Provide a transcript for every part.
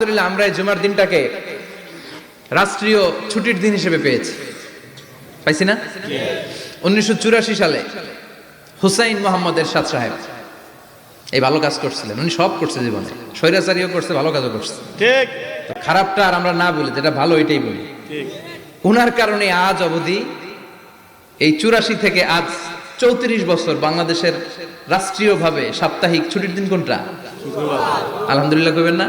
আলহামদুলিল্লাহ আমরা এই জুমার দিনটাকে রাষ্ট্রীয় ছুটির দিন হিসেবে পেয়েছি। পাইছি না? উনিশশো চুরাশি সালে হুসাইন মোহাম্মদ এরশাদ সাহেব এই ভালো কাজ করছিলেন। উনি সব করছে জীবনে। স্বৈরাচারীও করছে ভালো কাজও করছে। ঠিক। খারাপটা আর আমরা না বলি যেটা ভালো এটাই বলি। উনার কারণে আজ অবধি এই চুরাশি থেকে আজ চৌত্রিশ বছর বাংলাদেশের রাষ্ট্রীয়ভাবে সাপ্তাহিক ছুটির দিন কোনটা? আলহামদুলিল্লাহ কইবেন না?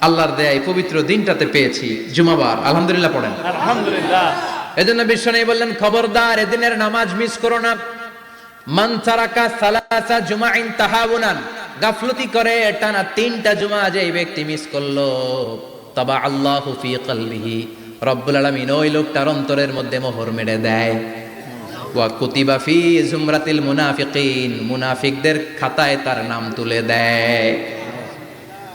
আল্লাহর দেয়া এই পবিত্র দিনটাতে পেয়েছি জুমাবার। আলহামদুলিল্লাহ পড়েন। আলহামদুলিল্লাহ। এজন্য বিশ্ব নেই বললেন খবরদার এদিনের নামাজ মিস করো না। মান তারাকা সালাসা জুমাইন তাহাবুনান গাফলতি করে টানা তিনটা জুমা যে এই ব্যক্তি মিস করল। তবা আল্লাহু ফি কলবিহি। রব্বুল আলামিন ওই লোকটার অন্তরের মধ্যে মোহর মেরে দেয়। ওয়া কুতিবা ফি জুমরাতিল মুনাফিকিন। মুনাফিকদের খাতায় তার নাম তুলে দেয়।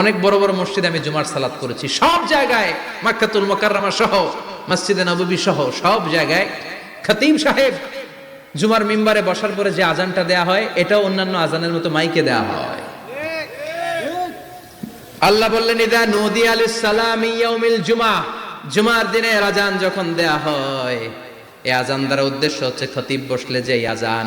অনেক বড় বড় মসজিদে আমি জুমার সালাত করেছি। সব জায়গায় মাক্কাতুল মোকাররমা সহ, মসজিদে নববী সহ, সব জায়গায় খতিম সাহেব জুমার মিম্বারে বসার পরে যে আজানটা দেয়া হয়, এটাও অন্যান্য আজানের মতো মাইকে দেয়া হয়। আল্লাহ বললেন, ইদা নদী আলিস সালাম ইয়াউমিল জুমা। জুমার দিনে আজান যখন দেয়া হয় এই আজান দ্বারা উদ্দেশ্য হচ্ছে খতিব বসলে যে আজান